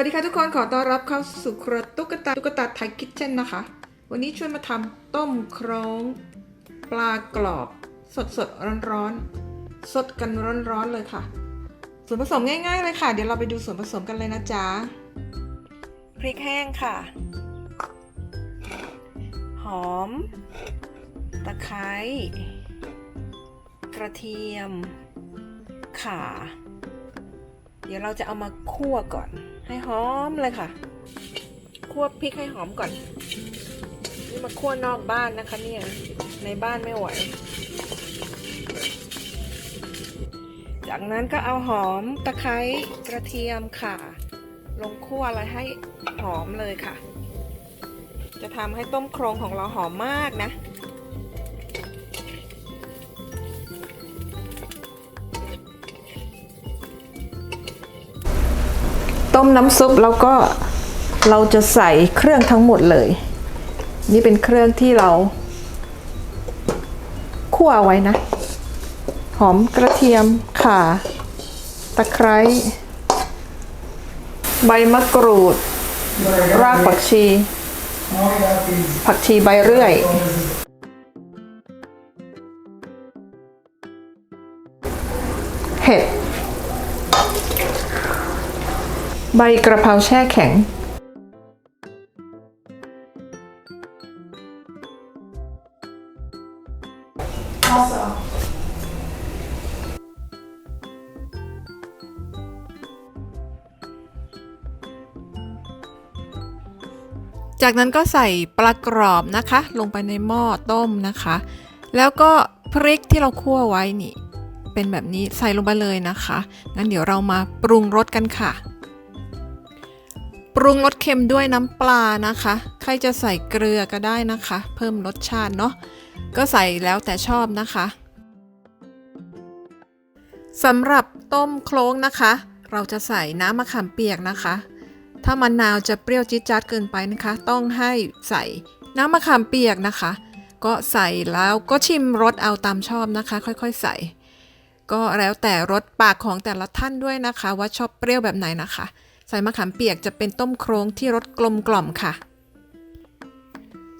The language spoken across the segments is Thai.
วัสดีค่ะทุกคนขอต้อนรับเข้าสู่ครัวตุ๊กตาตุ๊กตาไทยคิทเช่นนะคะ วันนี้ชวนมาทำต้มโครงปลากรอบ สดสดร้อนร้อนๆสดกันร้อนร้อนๆเลยค่ะ ส่วนผสมง่ายๆเลยค่ะ เดี๋ยวเราไปดูส่วนผสมกันเลยนะจ๊ะพริกแห้งค่ะ หอม ตะไคร้กระเทียม ข่า เดี๋ยวเราจะเอามาคั่วก่อน ให้หอมเลยค่ะ คั่วพริกให้หอมก่อน นี่มาคั่วนอกบ้านนะคะเนี่ย ในบ้านไม่ไหว จากนั้นก็เอาหอมตะไคร้กระเทียมค่ะ ลงคั่วอะไรให้หอมเลยค่ะ จะทำให้ต้มโครงของเราหอมมากนะ ต้มน้ำซุปแล้วก็เราจะใส่เครื่องทั้งหมดเลย นี่เป็นเครื่องที่เราคั่วไว้นะ หอมกระเทียมข่า ตะไคร้ใบมะกรูด รากผักชี ผักชีใบเรื่อย เห็ด ใบกระเพราแช่แข็งจากนั้นก็ใส่ปลากรอบนะคะ ลงไปในหม้อต้มนะคะ แล้วก็พริกที่เราคั่วไว้นี่ เป็นแบบนี้ใส่ลงไปเลยนะคะงั้นเดี๋ยวเรามาปรุงรสกันค่ะ ปรุงรสเค็มด้วยน้ำปลานะคะ ใครจะใส่เกลือก็ได้นะคะ เพิ่มรสชาติเนาะก็ใส่แล้วแต่ชอบนะคะสำหรับต้มโคลงนะคะ เราจะใส่น้ำมะขามเปียกนะคะ ถ้ามะนาวจะเปรี้ยวจี๊ดจ๊าดเกินไปนะคะ ต้องให้ใส่น้ำมะขามเปียกนะคะ ก็ใส่แล้วก็ชิมรสเอาตามชอบนะคะ ค่อยๆใส่ ก็แล้วแต่รสปากของแต่ละท่านด้วยนะคะ ว่าชอบเปรี้ยวแบบไหนนะคะ ใส่มะขามเปียกจะเป็นต้มโครงที่รสกลมกล่อมค่ะ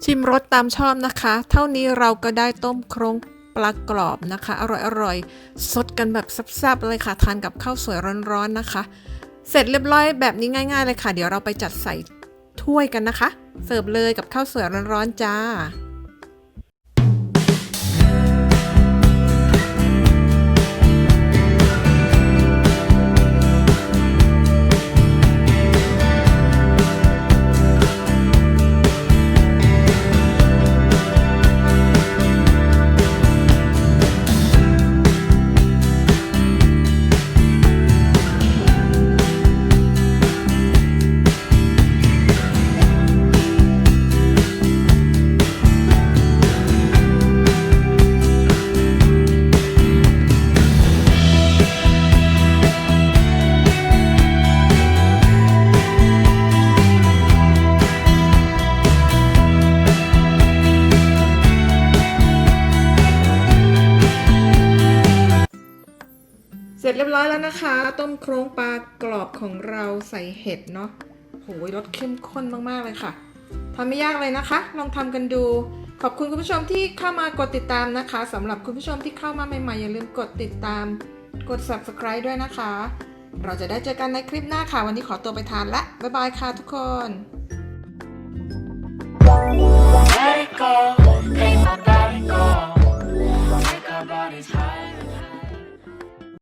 ชิมรสตามชอบนะคะ เท่านี้เราก็ได้ต้มโครงปลากรอบนะคะ อร่อยๆสดกันแบบซ่บๆเลยค่ะ ทานกับข้าวสวยร้อนๆนะคะ เสร็จเรียบร้อยแบบนี้ง่าย ๆ เลยค่ะ เดี๋ยวเราไปจัดใส่ถ้วยกันนะคะ เสิร์ฟเลยกับข้าวสวยร้อนๆจ้า เสร็จเรียบร้อยแล้วนะคะ ต้มโครงปลากรอบของเราใส่เห็ดเนาะโหยรสเข้มข้นมากๆเลยค่ะทำไม่ยากเลยนะคะ ลองทำกันดู ขอบคุณคุณผู้ชมที่เข้ามากดติดตามนะคะสำหรับคุณผู้ชมที่เข้ามาใหม่ๆอย่าลืมกดติดตาม กด subscribe ด้วยนะคะ เราจะได้เจอกันในคลิปหน้าค่ะ วันนี้ขอตัวไปทานละบ๊ายบายค่ะทุกคน